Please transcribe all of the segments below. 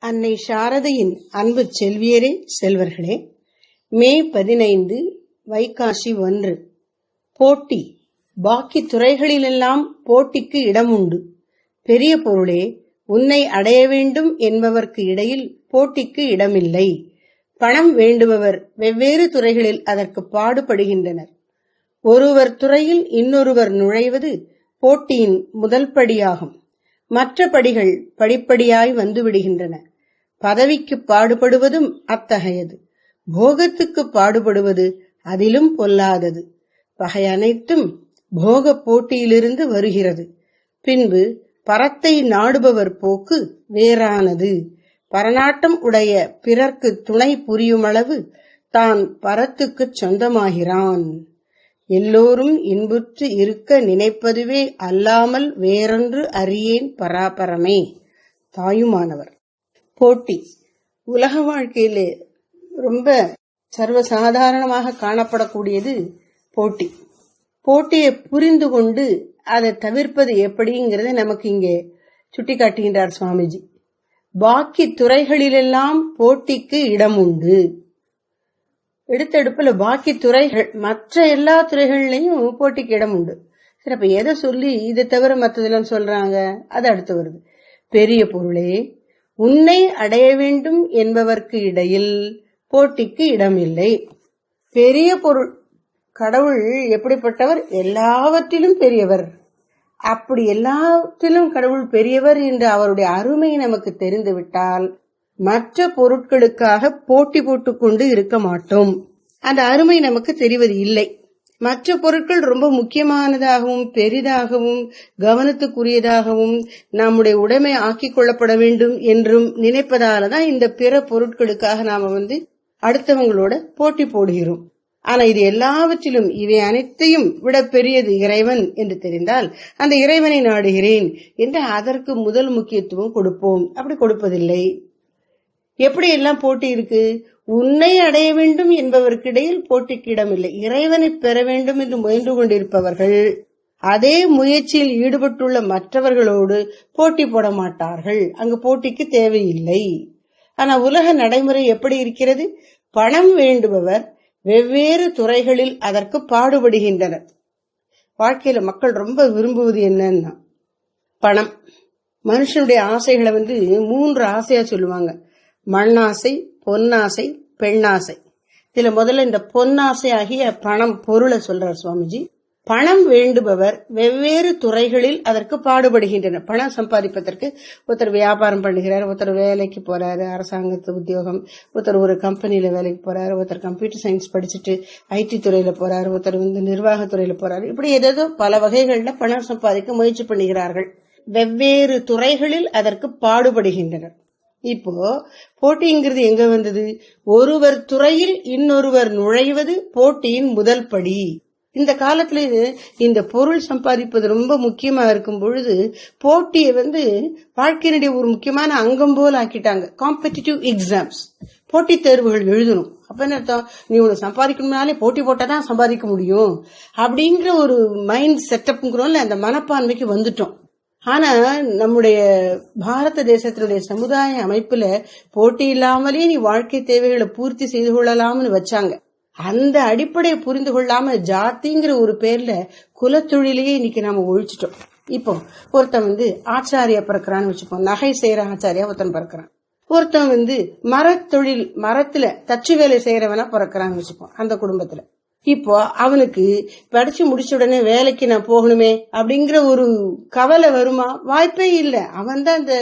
அன்னை சாரதையின் அன்பு செல்வியரே செல்வர்களே மே பதினைந்து வைகாசி ஒன்று. போட்டி. பாக்கி துறைகளிலெல்லாம் போட்டிக்கு இடம் உண்டு பெரிய பொருளே உன்னை அடைய வேண்டும் என்பவர்க்கு இடையில் போட்டிக்கு இடமில்லை. பணம் வேண்டுபவர் வெவ்வேறு துறைகளில் அதற்கு பாடுபடுகின்றனர். ஒருவர் துறையில் இன்னொருவர் நுழைவது போட்டியின் முதல் படியாகும். மற்ற படிகள் படிப்படியாய் வந்துவிடுகின்றன. பதவிக்கு பாடுபடுவதும் அத்தகையது. போகத்துக்கு பாடுபடுவது அதிலும் பொல்லாதது. பகை அனைத்தும் போக போட்டியிலிருந்து வருகிறது. பின்பு பரத்தை நாடுபவர் போக்கு வேறானது. பரநாட்டம் உடைய பிறர்க்கு துணை புரியுமளவு தான் பரத்துக்குச் சொந்தமாகிறான். எல்லோரும் இன்புற்று இருக்க நினைப்பதுவே அல்லாமல் வேறொன்று அறியேன் பராபரமே. தாயுமானவர். போட்டி உலக வாழ்க்கையிலே ரொம்ப சர்வசாதாரணமாக காணப்படக்கூடியது போட்டி. போட்டியை புரிந்து கொண்டு அதை தவிர்ப்பது எப்படிங்கிறத நமக்கு இங்கே சுட்டிக்காட்டுகின்றார் சுவாமிஜி. பாக்கி துறைகளிலெல்லாம் போட்டிக்கு இடம் உண்டு. எடுத்தெடுப்புல பாக்கி துறைகள் மற்ற எல்லா துறைகள்லையும் போட்டிக்கு இடம் உண்டு. சரி அப்ப எதை சொல்லி இதை தவிர மற்றதெல்லாம் சொல்றாங்க? அது அடுத்து வருது. பெரிய பொருளே உன்னை அடைய வேண்டும் என்பவர்க்கு இடையில் போட்டிக்கு இடமில்லை. பெரிய பொருள். கடவுள் எப்படிப்பட்டவர்? எல்லாவற்றிலும் பெரியவர். அப்படி எல்லாத்திலும் கடவுள் பெரியவர் என்று அவருடைய அருமை நமக்கு தெரிந்துவிட்டால் மற்ற பொருட்களுக்காக போட்டி போட்டுக்கொண்டு இருக்க மாட்டோம். அந்த அருமை நமக்கு தெரிவது இல்லை. மற்ற பொருட்கள் ரொம்ப முக்கியமானதாகவும் பெரிதாகவும் கவனத்துக்குரியதாகவும் நம்முடைய உடைமை ஆக்கிக் கொள்ளப்பட வேண்டும் என்றும் நினைப்பதால தான் இந்த பிற பொருட்களுக்காக நாம வந்து அடுத்தவங்களோட போட்டி போடுகிறோம். ஆனா இது எல்லாவற்றிலும் இவை அனைத்தையும் விட பெரியது இறைவன் என்று தெரிந்தால் அந்த இறைவனை நாடுகிறேன் என்று அதற்கு முதல் முக்கியத்துவம் கொடுப்போம். அப்படி கொடுப்பதில்லை. எப்படி எல்லாம் போட்டி இருக்கு? உன்னை அடைய வேண்டும் என்பவர்க்கிடையில் போட்டிக்கு இடமில்லை இறைவனை பெற வேண்டும் என்று முயன்று கொண்டிருப்பவர்கள் அதே முயற்சியில் ஈடுபட்டுள்ள மற்றவர்களோடு போட்டி போட மாட்டார்கள். அங்கு போட்டிக்கு தேவையில்லை. ஆனா உலக நடைமுறை எப்படி இருக்கிறது? பணம் வேண்டுபவர் வெவ்வேறு துறைகளில் அதற்கு பாடுபடுகின்றனர். வாழ்க்கையில மக்கள் ரொம்ப விரும்புவது என்னன்னா பணம். மனுஷனுடைய ஆசைகளை வந்து மூன்று ஆசையா சொல்லுவாங்க. மண்ணாசை பொன்னாசை பெண்ணாசை. இதுல முதல்ல இந்த பொன்னாசை ஆகிய பணம் பொருளை சொல்றார் சுவாமிஜி. பணம் வேண்டுபவர் வெவ்வேறு துறைகளில் அதற்கு பாடுபடுகின்றனர். பணம் சம்பாதிப்பதற்கு ஒருத்தர் வியாபாரம் பண்ணுகிறார் ஒருத்தர் வேலைக்கு போறாரு அரசாங்கத்து உத்தியோகம் ஒருத்தர் ஒரு கம்பெனியில வேலைக்கு போறாரு ஒருத்தர் கம்ப்யூட்டர் சயின்ஸ் படிச்சுட்டு ஐடி துறையில போறாரு ஒருத்தர் வந்து நிர்வாகத்துறையில போறாரு. இப்படி ஏதேதோ பல வகைகள்ல பணம் சம்பாதிக்க முயற்சி பண்ணுகிறார்கள். வெவ்வேறு துறைகளில் அதற்கு பாடுபடுகின்றனர். இப்போ போட்டிங்கிறது எங்க வந்தது? ஒருவர் துறையில் இன்னொருவர் நுழைவது போட்டியின் முதல் படி. இந்த காலத்துல இந்த பொருள் சம்பாதிப்பது ரொம்ப முக்கியமா இருக்கும் பொழுது போட்டியை வந்து வாழ்க்கையினுடைய ஒரு முக்கியமான அங்கம் போல் ஆக்கிட்டாங்க. காம்படிட்டிவ் எக்ஸாம்ஸ் போட்டி தேர்வுகள் எழுதணும். அப்ப என்ன அர்த்தம்? நீ உனக்கு சம்பாதிக்கணும்னாலே போட்டி போட்டாதான் சம்பாதிக்க முடியும். அப்படிங்கிற ஒரு மைண்ட் செட்டப்ங்கிறோம்ல அந்த மனப்பான்மைக்கு வந்துட்டோம். ஆனா நம்முடைய பாரத தேசத்தினுடைய சமுதாய அமைப்புல போட்டி இல்லாமலே நீ வாழ்க்கை தேவைகளை பூர்த்தி செய்து கொள்ளலாம்னு வச்சாங்க. அந்த அடிப்படையை புரிந்து கொள்ளாம ஜாத்திங்கிற ஒரு பேர்ல குலத்தொழிலையே இன்னைக்கு நாம ஒழிச்சிட்டோம். இப்போ ஒருத்தன் வந்து ஆச்சாரியா பிறக்கிறான்னு வச்சுப்போம். நகை செய்யற ஆச்சாரியா ஒருத்தன் பிறக்கிறான். ஒருத்தன் வந்து மரத்தொழில் மரத்துல தச்சு வேலை செய்யறவனா பிறக்கிறான்னு வச்சுப்போம். அந்த குடும்பத்துல. இப்போ அவனுக்கு படிச்சு முடிச்ச உடனே வேலைக்கு நான் போகணுமே அப்படிங்கிற ஒரு கவலை வருமா? வாய்ப்பே இல்லை. அவன் தான் அந்த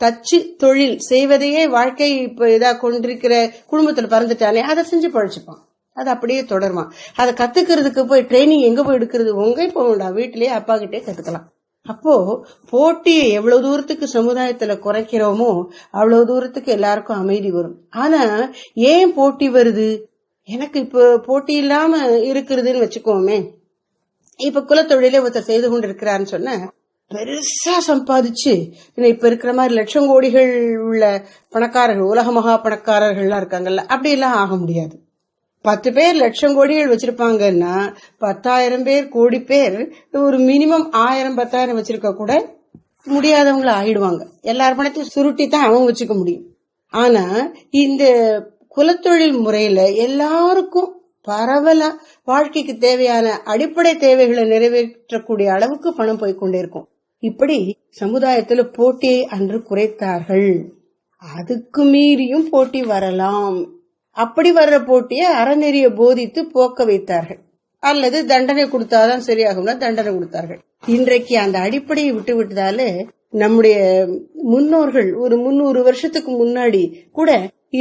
தச்சு தொழில் செய்வதையே வாழ்க்கை இப்ப இதா கொண்டிருக்கிற குடும்பத்துல பறந்துட்டானே அதை செஞ்சு பழச்சிப்பான். அது அப்படியே தொடருமா அதை கத்துக்கிறதுக்கு போய் ட்ரைனிங் எங்க போய் எடுக்கிறது? உங்க போக வேண்டாம் வீட்டிலேயே அப்பா கிட்டே கத்துக்கலாம். அப்போ போட்டியை எவ்வளவு தூரத்துக்கு சமுதாயத்துல குறைக்கிறோமோ அவ்வளவு தூரத்துக்கு எல்லாருக்கும் அமைதி வரும். ஆனா ஏன் போட்டி வருது? எனக்கு இப்ப போட்டி இல்லாம இருக்கிறதுன்னு வச்சுக்கோமே. இப்ப குலத்தொழிலே ஒருத்தர் செய்து கொண்டு இருக்கிறான்னு சொன்ன பெருசா சம்பாதிச்சு இப்ப இருக்கிற மாதிரி லட்சம் கோடிகள் உள்ள பணக்காரர்கள் உலக மகா பணக்காரர்கள்லாம் இருக்காங்கல்ல அப்படி எல்லாம் ஆக முடியாது. பத்து பேர் லட்சம் கோடிகள் வச்சிருப்பாங்கன்னா பத்தாயிரம் பேர் கோடி பேர் ஒரு மினிமம் ஆயிரம் பத்தாயிரம் வச்சிருக்க கூட முடியாதவங்கள ஆயிடுவாங்க. எல்லார் பணத்தையும் சுருட்டி தான் அவங்க வச்சுக்க முடியும். ஆனா இந்த குலத்தொழில் முறையில எல்லாருக்கும் பரவலா வாழ்க்கைக்கு தேவையான அடிப்படை தேவைகளை நிறைவேற்றக்கூடிய அளவுக்கு பணம் போய்கொண்டே இருக்கும் இப்படி சமுதாயத்துல போட்டியை அன்று குறைத்தார்கள். அதுக்கு மீறியும் போட்டி வரலாம். அப்படி வர்ற போட்டியை அறநெறிய போதித்து போக்க வைத்தார்கள். அல்லது தண்டனை கொடுத்தாதான் சரியாகும்னா தண்டனை கொடுத்தார்கள். இன்றைக்கு அந்த அடிப்படையை விட்டு விட்டதால நம்முடைய முன்னோர்கள் ஒரு முன்னூறு வருஷத்துக்கு முன்னாடி கூட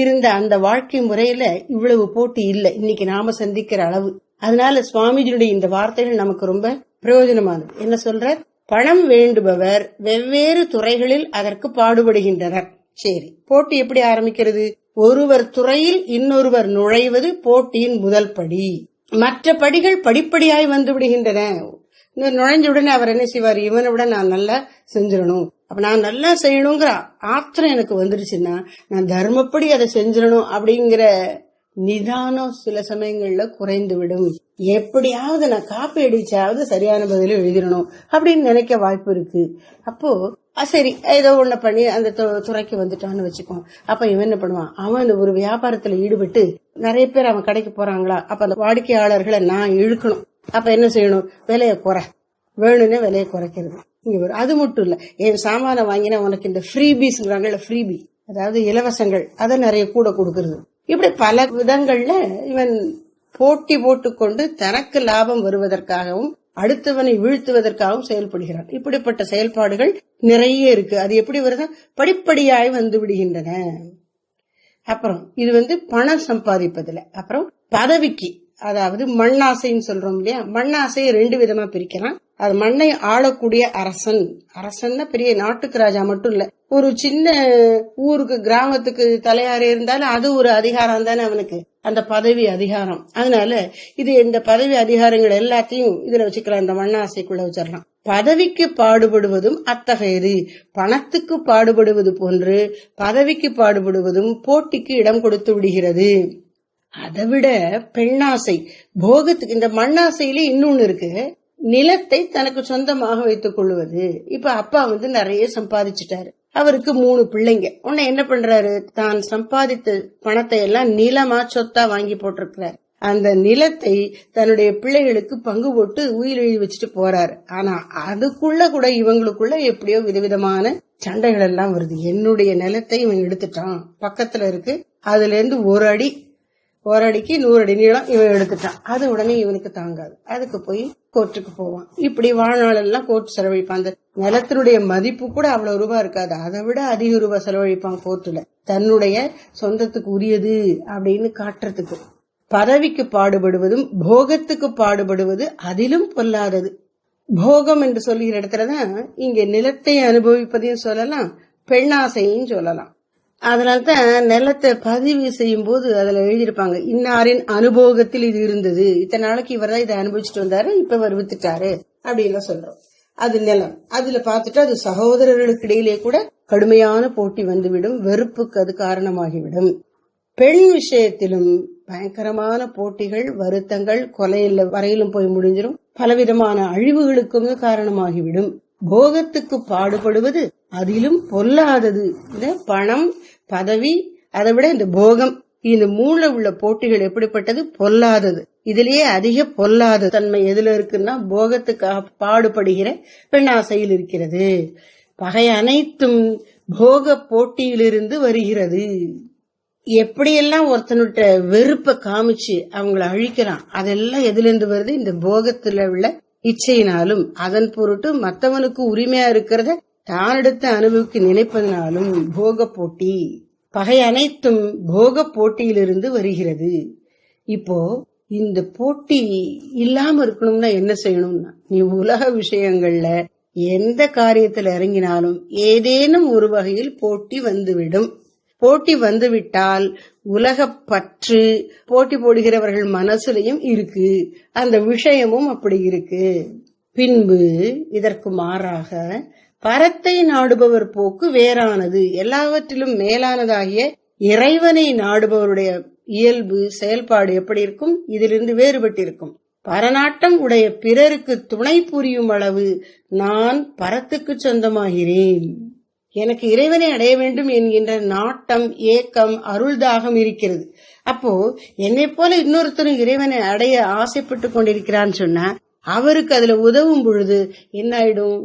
இருந்த அந்த வாழ்க்கை முறையில இவ்வளவு போட்டி இல்லை. இன்னைக்கு நாம சந்திக்கிற அளவு. அதனால சுவாமிஜியுடைய இந்த வார்த்தைகள் நமக்கு ரொம்ப பிரயோஜனமானது. என்ன சொல்ற பணம் வேண்டுபவர் வெவ்வேறு துறைகளில் அதற்கு பாடுபடுகின்றனர். சரி போட்டி எப்படி ஆரம்பிக்கிறது? ஒருவர் துறையில் இன்னொருவர் நுழைவது போட்டியின் முதல் படி. மற்ற படிகள் படிப்படியாய் வந்து விடுகின்றன. இன்னும் நுழைஞ்ச உடனே அவர் என்ன செய்வார்? இவனை விட நான் நல்லா செஞ்சிடணும். அப்ப நான் நல்லா செய்யணுங்கிற ஆத்திரம் எனக்கு வந்துருச்சுன்னா நான் தர்மப்படி அதை செஞ்சிடணும் அப்படிங்கிற நிதானம் சில சமயங்கள்ல குறைந்து விடும் எப்படியாவது நான் காப்பி அடிச்சாவது சரியான பதில எழுதிடணும் அப்படின்னு நினைக்க வாய்ப்பு இருக்கு. அப்போ சரி ஏதோ ஒண்ணு பண்ணி அந்த து- துறைக்கு வந்துட்டான்னு வச்சுக்கோ. அப்ப இவன் என்ன பண்ணுவான்? அவன் ஒரு வியாபாரத்துல ஈடுபட்டு நிறைய பேர் அவன் கடைக்கு போறாங்களா? அப்ப அந்த வாடிக்கையாளர்களை நான் இழுக்கணும். அப்ப என்ன செய்யணும்? விலையை குறை. வேணும்னே விலையை குறைக்கிறது. இங்கே வரும் அது மட்டும் இல்ல. என் சாமானை வாங்கினா உனக்கு இந்த ஃப்ரீபீஸ்ங்கிறாங்கல்ல ஃப்ரீபி அதாவது இலவசங்கள் அதை நிறைய கூட கொடுக்கறது. இப்படி பல விதங்கள்ல இவன் போட்டி போட்டுக்கொண்டு தனக்கு லாபம் வருவதற்காகவும் அடுத்தவனை வீழ்த்துவதற்காகவும் செயல்படுகிறான். இப்படிப்பட்ட செயல்பாடுகள் நிறைய இருக்கு. அது எப்படி வருதா? படிப்படியாய் வந்து விடுகின்றன. அப்புறம் இது வந்து பணம் சம்பாதிப்பதுல. அப்புறம் பதவிக்கு அதாவது மண்ணாசைன்னு சொல்றோம் இல்லையா? மண்ணாசையை ரெண்டு விதமா பிரிக்கலாம். அது மண்ணை ஆளக்கூடிய அரசன். அரசன்னா பெரிய நாட்டுக்கு ராஜா மட்டும் இல்ல. ஒரு சின்ன ஊருக்கு கிராமத்துக்கு தலையாரி இருந்தாலும் அது ஒரு அதிகாரம் தானே அவனுக்கு. அந்த பதவி அதிகாரம். அதனால இது இந்த பதவி அதிகாரங்கள் எல்லாத்தையும் இதுல வச்சுக்கலாம் இந்த மண்ணாசைக்குள்ள வச்சிடலாம். பதவிக்கு பாடுபடுவதும் அத்தகையது. பணத்துக்கு பாடுபடுவது போன்று பதவிக்கு பாடுபடுவதும் போட்டிக்கு இடம் கொடுத்து விடுகிறது. அதை விட பெண்ணாசை. போகத்துக்கு இந்த மண்ணாசையில இன்னொன்னு இருக்கு. நிலத்தை தனக்கு சொந்தமாக வைத்துக் கொள்வது இப்ப அப்பா வந்து நிறைய சம்பாதிச்சிட்டாரு. அவருக்கு மூணு பிள்ளைங்க. உன்னை என்ன பண்றாரு? தான் சம்பாதித்த பணத்தை எல்லாம் நிலமா சொத்தா வாங்கி போட்டிருக்கிறார். அந்த நிலத்தை தன்னுடைய பிள்ளைகளுக்கு பங்கு போட்டு உயிர் எழுதி வச்சுட்டு போறாரு. ஆனா அதுக்குள்ள கூட இவங்களுக்குள்ள எப்படியோ விதவிதமான சண்டைகள் எல்லாம் வருது. என்னுடைய நிலத்தை இவன் எடுத்துட்டான். பக்கத்துல இருக்கு. அதுல இருந்து ஒரு அடி ஒரு அடிக்கு நூறு அடி நீளம் இவன் எடுத்துட்டான். அது உடனே இவனுக்கு தாங்காது. அதுக்கு போய் கோர்ட்டுக்கு போவான். இப்படி வாழ்நாள் எல்லாம் கோர்ட் செலவழிப்பான். அந்த நிலத்தினுடைய மதிப்பு கூட அவ்வளவு ரூபா இருக்காது. அதை விட அதிக ரூபா செலவழிப்பான் கோர்ட்டுல. தன்னுடைய சொந்தத்துக்கு உரியது அப்படின்னு காட்டுறதுக்கு. பதவிக்கு பாடுபடுவதும் போகத்துக்கு பாடுபடுவது அதிலும் பொல்லாதது. போகம் என்று சொல்லுகிற இடத்துலதான் இங்க நிலத்தை அனுபவிப்பதையும் சொல்லலாம் பெண்ணாசையும் சொல்லலாம். அதனால்தான் நிலத்தை பதிவு செய்யும் போது அதுல எழுதியிருப்பாங்க இன்னாரின் அனுபவத்தில் இது இருந்தது. இத்தனை நாளைக்கு இவர் தான் இதை அனுபவிச்சுட்டு வந்தாரு இப்ப இவர் வித்துட்டாரு அப்படின்னு சொல்றோம். அது நிலம். அதுல பார்த்துட்டு அது சகோதரர்களுக்கு இடையிலே கூட கடுமையான போட்டி வந்துவிடும் வெறுப்புக்கு அது காரணமாகிவிடும். பெண் விஷயத்திலும் பயங்கரமான போட்டிகள் வருத்தங்கள் கொலையில வரையிலும் போய் முடிஞ்சிடும் பலவிதமான அழிவுகளுக்கும் காரணமாகிவிடும். போகத்துக்கு பாடுபடுவது அதிலும் பொல்லாதது. பணம் பதவி அதை விட இந்த போகம் இந்த மூணுல உள்ள போட்டிகள் எப்படிப்பட்டது? பொல்லாதது. இதுலயே அதிக பொல்லாத தன்மை எதுல இருக்குன்னா போகத்துக்காக பாடுபடுகிற பெண்ணாசையில் இருக்கிறது. பகை அனைத்தும் போக போட்டியிலிருந்து வருகிறது. எப்படியெல்லாம் ஒருத்தனுட்ட வெறுப்ப காமிச்சு அவங்கள அழிக்கிறான் அதெல்லாம் எதுல இருந்து வருது? இந்த போகத்துல உள்ள இச்சையினாலும். அதன் பொருட்டு மத்தவனுக்கு உரிமையா இருக்கிறத தான் அணுவுக்கு நினைப்பதனாலும் போக போட்டி. பகை அனைத்தும் போக போட்டியிலிருந்து வருகிறது. இப்போ இந்த போட்டி இல்லாம இருக்கணும்னா என்ன செய்யணும்னா நீ உலக விஷயங்கள்ல எந்த காரியத்துல இறங்கினாலும் ஏதேனும் ஒரு வகையில் போட்டி வந்துவிடும். போட்டி வந்துவிட்டால் உலக பற்று போட்டி போடுகிறவர்கள் மனசுலயும் இருக்கு. அந்த விஷயமும் அப்படி இருக்கு. பின்பு இதற்கு மாறாக பரத்தை நாடுபவர் போக்கு வேறானது. எல்லாவற்றிலும் மேலானதாகிய இறைவனை நாடுபவருடைய இயல்பு செயல்பாடு எப்படி இருக்கும்? இதிலிருந்து வேறுபட்டிருக்கும். பரநாட்டம் உடைய பிறருக்கு துணை புரியும் அளவு நான் பரத்துக்கு சொந்தமாகிறேன். எனக்கு இறைவனை அடைய வேண்டும் என்கின்ற நாட்டம் ஏக்கம் அருள் தாகம் இருக்கிறது. அப்போ என்னை போல இன்னொருத்தரும் இறைவனை அடைய ஆசைப்பட்டு கொண்டிருக்கிறான்னு சொன்னா அவருக்கு அதுல உதவும் பொழுது என்ன ஆயிடும்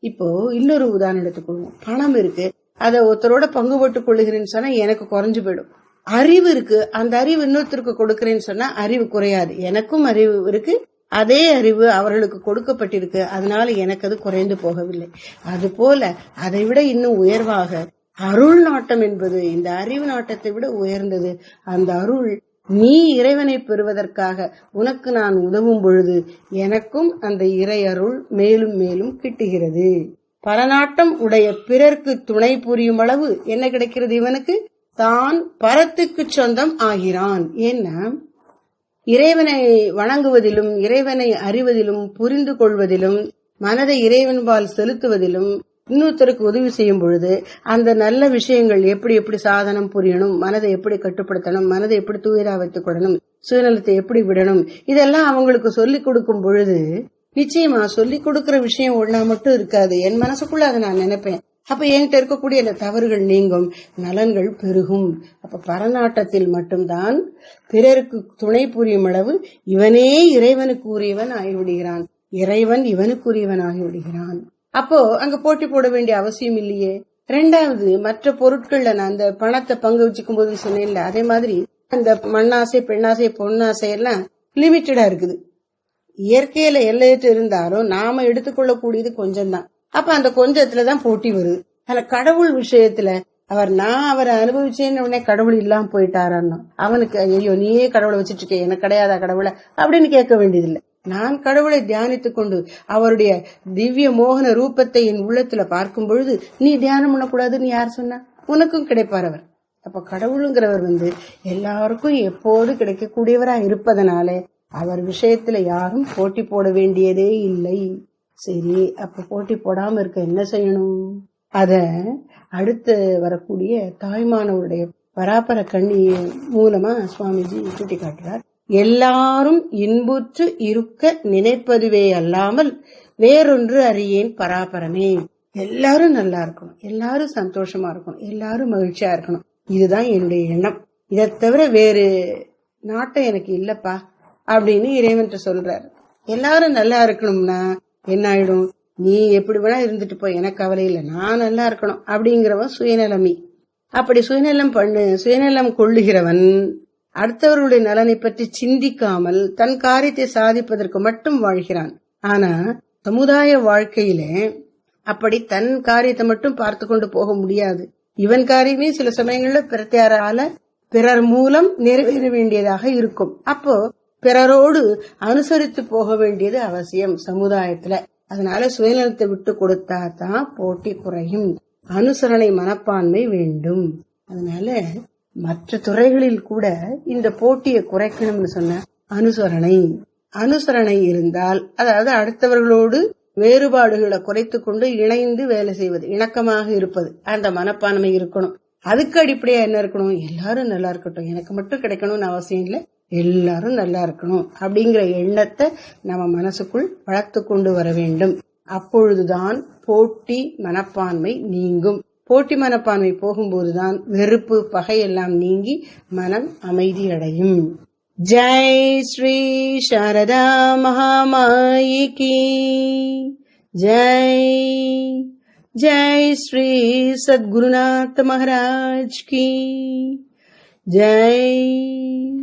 இப்போ இன்னொரு உதாரணம் எடுத்துக்கொள்வோம். பணம் இருக்கு. அதை ஒருத்தரோட பங்கு போட்டுக் கொள்ளுகிறேன்னு சொன்னா எனக்கு குறைஞ்சு போயிடும். அறிவு இருக்கு. அந்த அறிவு இன்னொருத்தருக்கு கொடுக்கறேன்னு சொன்னா அறிவு குறையாது. எனக்கும் அறிவு இருக்கு. அதே அறிவு அவர்களுக்கு கொடுக்கப்பட்டிருக்கு. அதனால எனக்கு அது குறைந்து போகவில்லை. அது போல அதை விட இன்னும் உயர்வாக அருள் நாட்டம் என்பது இந்த அறிவு நாட்டத்தை விட உயர்ந்தது. அந்த அருள் நீ இறைவனை பெறுவதற்காக உனக்கு நான் உதவும் பொழுது எனக்கும் அந்த இறை அருள் மேலும் மேலும் கிட்டுகிறது. பரநாட்டம் உடைய பிறர்க்கு துணை புரியும் அளவு என்ன கிடைக்கிறது இவனுக்கு? தான் பரத்துக்கு சொந்தம் ஆகிறான். ஏன்னா இறைவனை வணங்குவதிலும் இறைவனை அறிவதிலும் புரிந்து கொள்வதிலும் மனதை இறைவன்பால் செலுத்துவதிலும் இன்னொருத்தருக்கு உதவி செய்யும் பொழுது அந்த நல்ல விஷயங்கள் எப்படி எப்படி சாதனம் புரியணும் மனதை எப்படி கட்டுப்படுத்தணும் மனதை எப்படி தூயரா வைத்துக் கொள்ளணும் சுயநலத்தை எப்படி விடணும் இதெல்லாம் அவங்களுக்கு சொல்லிக் கொடுக்கும் பொழுது நிச்சயமா சொல்லிக் கொடுக்கிற விஷயம் ஒன்னா மட்டும் இருக்காது. என் மனசுக்குள்ள அதை நான் நினைப்பேன். அப்ப என்கிட்ட இருக்கக்கூடிய அந்த தவறுகள் நீங்கும் நலன்கள் பெருகும். அப்ப பரநாட்டத்தில் மட்டும்தான் பிறருக்கு துணை புரியும் அளவு இவனே இறைவனுக்கு உரியவன் ஆகிவிடுகிறான். இறைவன் இவனுக்குரியவன் ஆகிவிடுகிறான். அப்போ அங்க போட்டி போட வேண்டிய அவசியம் இல்லையே. ரெண்டாவது மற்ற பொருட்கள்ல நான் அந்த பணத்தை பங்கு வச்சுக்கும் போது சொன்னேன்ல அதே மாதிரி அந்த மண்ணாசை பெண்ணாசை பொன்னாசை எல்லாம் லிமிட்டடா இருக்குது. இயற்கையில எல்லையற்று இருந்தாலும் நாம எடுத்துக்கொள்ளக்கூடியது கொஞ்சம் தான் அப்ப அந்த கொஞ்சத்துலதான் போட்டி வருது. அதுல கடவுள் விஷயத்துல அவர் நான் அவரை அனுபவிச்சேன்னு உடனே கடவுள் இல்லாம போயிட்டாரான்னு அவனுக்கு ஐயோ நீயே கடவுளை வச்சிட்டு இருக்க எனக்கு கிடையாதா கடவுளை? அப்படின்னு கேட்க வேண்டியதில்லை. நான் கடவுளை தியானித்துக் கொண்டு அவருடைய திவ்ய மோகன ரூபத்தை என் உள்ளத்துல பார்க்கும் பொழுது நீ தியானம் பண்ணக்கூடாதுன்னு யார் சொன்னா? உனக்கும் கிடைப்பார் அவர். அப்ப கடவுளுங்கிறவர் வந்து எல்லாருக்கும் எப்போது கிடைக்கக்கூடியவரா இருப்பதனாலே அவர் விஷயத்துல யாரும் போட்டி போட வேண்டியதே இல்லை. சரி அப்ப போட்டி போடாம இருக்க என்ன செய்யணும்? அத அடுத்து வரக்கூடிய தாய்மானவருடைய பராபர கண்ணி மூலமா சுவாமிஜி சுட்டி காட்டுறார் எல்லாரும் இன்புற்று இருக்க நினைப்பதுவே அல்லாமல் வேறொன்று அறியேன் பராபரமே. எல்லாரும் நல்லா இருக்கணும். எல்லாரும் சந்தோஷமா இருக்கணும். எல்லாரும் மகிழ்ச்சியா இருக்கணும். இதுதான் என்னுடைய எண்ணம். இதை தவிர வேறு நாட்டம் எனக்கு இல்லப்பா அப்படின்னு இறைவன் சொல்றாரு. எல்லாரும் நல்லா இருக்கணும்னா என்ன ஆயிடும்? நீ எப்படி வேணா இருந்துட்டு போய் எனக்கு கவலை இல்லை. நான் நல்லா இருக்கணும் அப்படிங்கிறவன் சுயநலமி. அப்படி சுயநலம் பண்ணு சுயநலம் கொள்ளுகிறவன் அடுத்தவர்களுடைய நலனை பற்றி சிந்திக்காமல் தன் காரியத்தை சாதிப்பதற்கு மட்டும் வாழ்கிறான். ஆனா சமுதாய வாழ்க்கையில அப்படி தன் காரியத்தை மட்டும் பார்த்து கொண்டு போக முடியாது. இவன் காரியமே சில சமயங்கள்ல பிரத்தியாரால பிறர் மூலம் நிறைவேற வேண்டியதாக இருக்கும். அப்போ பிறரோடு அனுசரித்து போக வேண்டியது அவசியம் சமுதாயத்துல. அதனால சுயநலத்தை விட்டு கொடுத்தா தான் போட்டி குறையும். அனுசரணை மனப்பான்மை வேண்டும். அதனால மற்ற துறைகளில் கூட இந்த போட்டியை குறைக்கணும்னு சொன்ன அனுசரணை. அனுசரணை இருந்தால் அதாவது அடுத்தவர்களோடு வேறுபாடுகளை குறைத்து கொண்டு இணைந்து வேலை செய்வது இணக்கமாக இருப்பது அந்த மனப்பான்மை இருக்கணும். அதுக்கு அடிப்படையா என்ன இருக்கணும்? எல்லாரும் நல்லா இருக்கட்டும். எனக்கு மட்டும் கிடைக்கணும்னு அவசியம் இல்லை. எல்லாரும் நல்லா இருக்கணும் அப்படிங்கிற எண்ணத்தை நம்ம மனசுக்குள் வளர்த்து கொண்டு வர வேண்டும். அப்பொழுதுதான் போட்டி மனப்பான்மை நீங்கும். போட்டி மனப்பான்மை போகும்போதுதான் வெறுப்பு பகையெல்லாம் நீங்கி மனம் அமைதியடையும். ஜெய் ஸ்ரீ சாரதா மகாமாயிக்கு. ஜெய் ஜெய் ஸ்ரீ சத்குருநாத் மகாராஜ் கி ஜெய்.